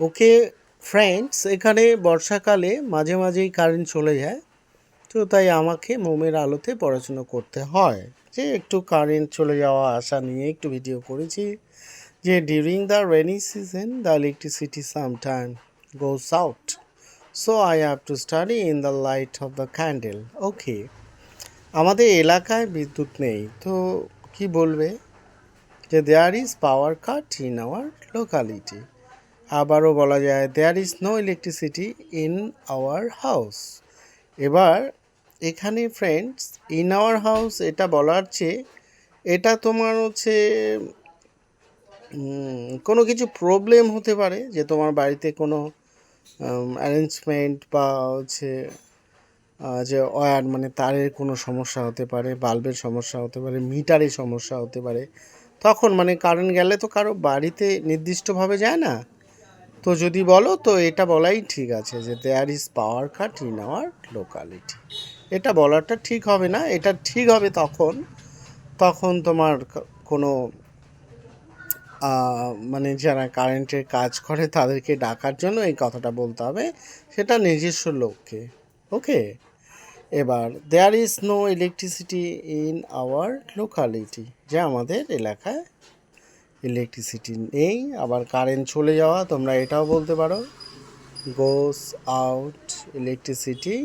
Okay friends, এখানে বর্ষাকালে মাঝে মাঝেই কারেন্ট চলে যায়, তো তাই আমাকে মোমের আলোতে পড়াশুনো করতে হয়। যে একটু কারেন্ট চলে যাওয়া আসা নিয়ে একটু ভিডিও করেছি যে during the rainy season the electricity sometime goes out so I have to study in the light of the candle okay আমাদের এলাকায় বিদ্যুৎ নেই, তো কি বলবে? যে there is power cut in our locality আবারও বলা যায় there is no electricity in our house এবার, এখানে ফ্রেন্ডস ইন আওয়ার হাউস এটা বলার চেয়ে, এটা তোমার হচ্ছে কোনো কিছু প্রবলেম হতে পারে, যে তোমার বাড়িতে কোনো অ্যারেঞ্জমেন্ট বা হচ্ছে যে ওয়্যার মানে তারের কোনো সমস্যা হতে পারে, বাল্বের সমস্যা হতে পারে মিটারের সমস্যা হতে পারে, তখন মানে কারেন্ট গেলে তো কারও বাড়িতে নির্দিষ্টভাবে যায় না। তো যদি বলো, তো এটা বলাই ঠিক আছে যে there is power cut in our locality এটা বলাটা ঠিক হবে না, এটা ঠিক হবে তখন তখন তোমার কোনো মানে যারা কারেন্টের কাজ করে তাদেরকে ডাকার জন্য এই কথাটা বলতে হবে, সেটা নিজস্ব লোককে ওকে এবার there is no electricity in our locality যে আমাদের এলাকায় ইলেকট্রিসিটি নেই, আবার কারেন্ট চলে যাওয়া, তোমরা এটাও বলতে পারো। Goes out electricity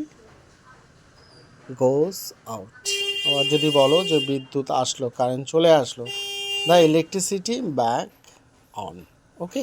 goes out আবার যদি বলো যে বিদ্যুৎ আসলো কারেন্ট চলে আসলো the electricity back on okay